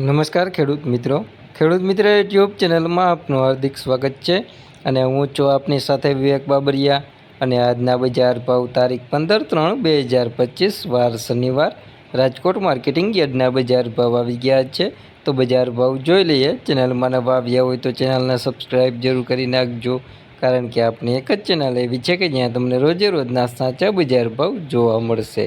નમસ્કાર ખેડૂત મિત્રો. ખેડૂત મિત્ર યુટ્યુબ ચેનલમાં આપનું હાર્દિક સ્વાગત છે અને હું છું આપની સાથે વિવેક બાબરિયા અને આજના બજાર ભાવ તારીખ પંદર ત્રણ બે હજાર પચીસ, વાર શનિવાર. રાજકોટ માર્કેટિંગ યાર્ડના બજાર ભાવ આવી ગયા છે. તો બજાર ભાવ જોઈ લઈએ. ચેનલમાં નવા આવ્યા હોય તો ચેનલને સબસ્ક્રાઈબ જરૂર કરી નાખજો. કારણ કે આપણી એક જ ચેનલ એવી છે કે જ્યાં તમને રોજે રોજના સાચા બજાર ભાવ જોવા મળશે.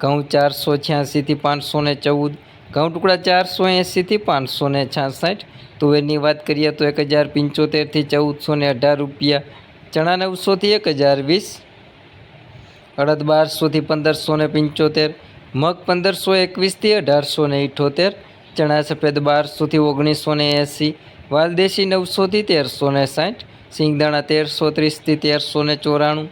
ઘઉં ચારસો છ્યાસીથી પાંચસો ને ચૌદ, ઘઉં ટુકડા ચારસો એંસીથી પાંચસો ને છાસઠ. તુવેરની વાત કરીએ તો એક હજાર પંચોતેરથી ચૌદસો ને અઢાર રૂપિયા, ચણા નવસોથી એક હજાર વીસ, અડદ બારસોથી પંદરસો ને પંચોતેર, મગ પંદરસો એકવીસથી અઢારસો ને ઇઠોતેર, ચણા સફેદ બારસોથી ઓગણીસો ને એંસી, વાલદેશી નવસોથી તેરસો ને સાઠ, સિંગદાણા તેરસો ત્રીસથી તેરસો ને ચોરાણું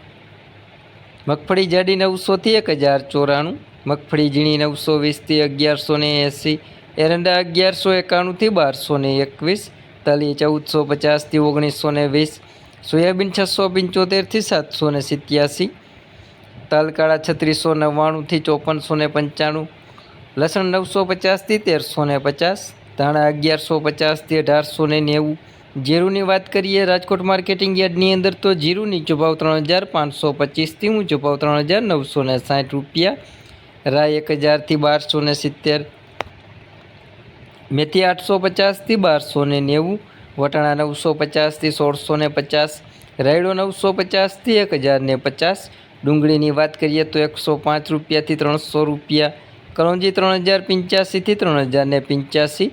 મગફળી જાડી નવસોથી એક હજાર ચોરાણું, મગફળી ઝીણી નવસો વીસથી અગિયારસો ને એંસી, એરંડા અગિયારસો એકાણુંથી બારસો ને એકવીસ, તલી ચૌદસો પચાસથી ઓગણીસો ને વીસ, સોયાબીન છસો પંચોતેરથી સાતસો ને સિત્યાસી તલકાળા છત્રીસો નવ્વાણુંથી ચોપનસો ને પંચાણું, લસણ નવસો પચાસથી તેરસો ને પચાસ, ધાણા અગિયારસો પચાસથી અઢારસો ને નેવું જીરુની વાત કરીએ, રાજકોટ માર્કેટિંગ યાર્ડની અંદર તો જીરું નીચો ભાવ ત્રણ હજાર પાંચસો પચીસથી ઊંચો ભાવ ત્રણ હજાર નવસો ને સાઠ રૂપિયા. રાય એક હજારથી બારસો ને સિત્તેર. મેથી આઠસો પચાસથી બારસો ને નેવું. વટાણા નવસો પચાસથી સોળસો ને પચાસ. રાયડો નવસો પચાસથી એક હજાર ને પચાસ. ડુંગળીની વાત કરીએ તો એકસો પાંચ રૂપિયાથી ત્રણસો રૂપિયા. કરંજી ત્રણ હજાર પંચ્યાસીથી ત્રણ હજાર ને પંચ્યાસી.